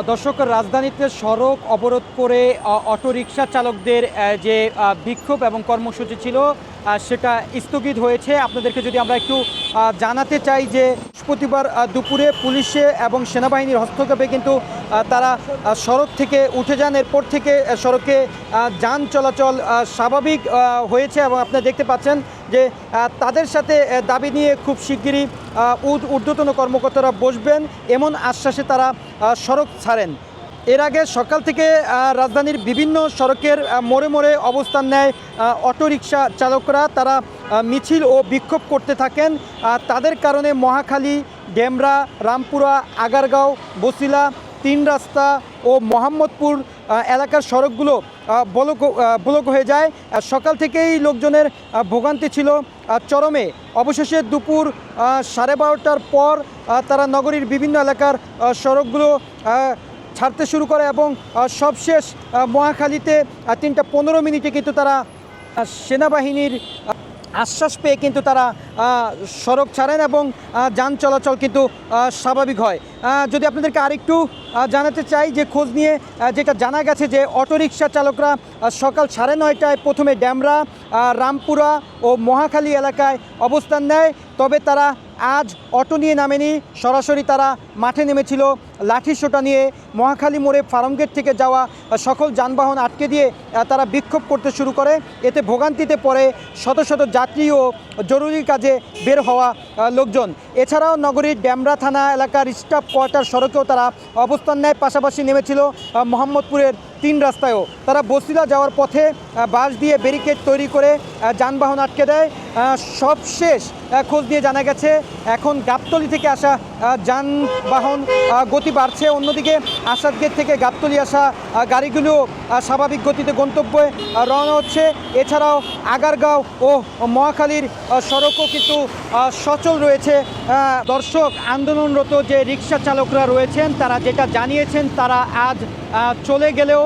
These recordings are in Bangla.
দর্শক, রাজধানীতে সড়ক অবরোধ করে অটো রিক্সা চালকদের যে বিক্ষোভ এবং কর্মসূচি ছিল সেটা স্থগিত হয়েছে। আপনাদেরকে যদি আমরা একটু জানাতে চাই যে বৃহস্পতিবার দুপুরে পুলিশে এবং সেনাবাহিনীর হস্তক্ষেপে কিন্তু তারা সড়ক থেকে উঠে যান। এরপর থেকে সড়কে যান চলাচল স্বাভাবিক হয়েছে এবং আপনারা দেখতে পাচ্ছেন যে তাদের সাথে দাবি নিয়ে খুব শিগগিরই ঊর্ধ্বতন কর্মকর্তারা বসবেন। এমন আশ্বাসে তারা সড়ক ছাড়েন। এর আগে সকাল থেকে রাজধানীর বিভিন্ন সড়কের মোড়ে মোড়ে অবস্থান নেয় অটোরিকশা চালকরা। তারা মিছিল ও বিক্ষোভ করতে থাকেন। তাদের কারণে মহাখালী, ডেমরা, রামপুরা, আগারগাঁও, বসিলা তিন রাস্তা ও মোহাম্মদপুর এলাকার সড়কগুলো ব্লক ব্লক হয়ে যায়। সকাল থেকেই লোকজনের ভোগান্তি ছিল। চরমে অবশেষে দুপুর সাড়ে বারোটার পর তারা নগরীর বিভিন্ন এলাকার সড়কগুলো ছাড়তে শুরু করে এবং সবশেষ মহাখালীতে তিনটা পনেরো মিনিটে কিন্তু তারা সেনাবাহিনীর আশ্বাস পেয়ে কিন্তু তারা সড়ক ছাড়েন এবং যান চলাচল কিন্তু স্বাভাবিক হয়। যদি আপনাদেরকে আরেকটু জানাতে চাই যে খোঁজ নিয়ে যেটা জানা গেছে যে অটোরিকশা চালকরা সকাল সাড়ে নয়টায় প্রথমে ড্যামরা রামপুরা ও মহাখালী এলাকায় অবস্থান নেয়। তবে তারা আজ অটো নিয়ে নামেনি, সরাসরি তারা মাঠে নেমেছিল। লাঠি সোটা নিয়ে মহাখালী মোড়ে ফার্মগেট থেকে যাওয়া সকল যানবাহন আটকে দিয়ে তারা বিক্ষোভ করতে শুরু করে। এতে ভোগান্তিতে পড়ে শত শত যাত্রী ও জরুরি কাজে বের হওয়া লোকজন। এছাড়াও নগরীর ড্যামরা থানা এলাকার স্টাফ কোয়ার্টার সড়কেও তারা অবস্থান নেয়। পাশাপাশি নেমেছিল মোহাম্মদপুরের তিন রাস্তায়ও। তারা বসিলা যাওয়ার পথে বাঁশ দিয়ে ব্যারিকেড তৈরি করে যানবাহন আটকে দেয়। আহ, সবশেষ খোঁজ নিয়ে জানা গেছে এখন গাবতলি থেকে আসা যানবাহন গতি বাড়ছে। অন্যদিকে আসাদ গেট থেকে গাবতলি আসা গাড়িগুলো স্বাভাবিক গতিতে গন্তব্যে রওনা হচ্ছে। এছাড়াও আগারগাঁও ও মহাখালীর সড়কও কিন্তু সচল রয়েছে। দর্শক আন্দোলনরত যে রিক্সা চালকরা রয়েছেন তারা যেটা জানিয়েছেন তারা আজ চলে গেলেও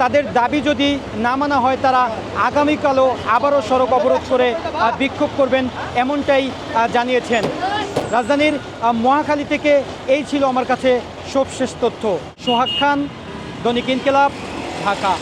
তাদের দাবি যদি না মানা হয় তারা আগামীকালও আবারও সড়ক অবরোধ করে বিক্ষোভ করবেন এমনটাই জানিয়েছেন। রাজধানীর মহাখালী থেকে এই ছিল আমার কাছে সবশেষ তথ্য। সোহাগ খান, দৈনিক ইনকেলাব, ঢাকা।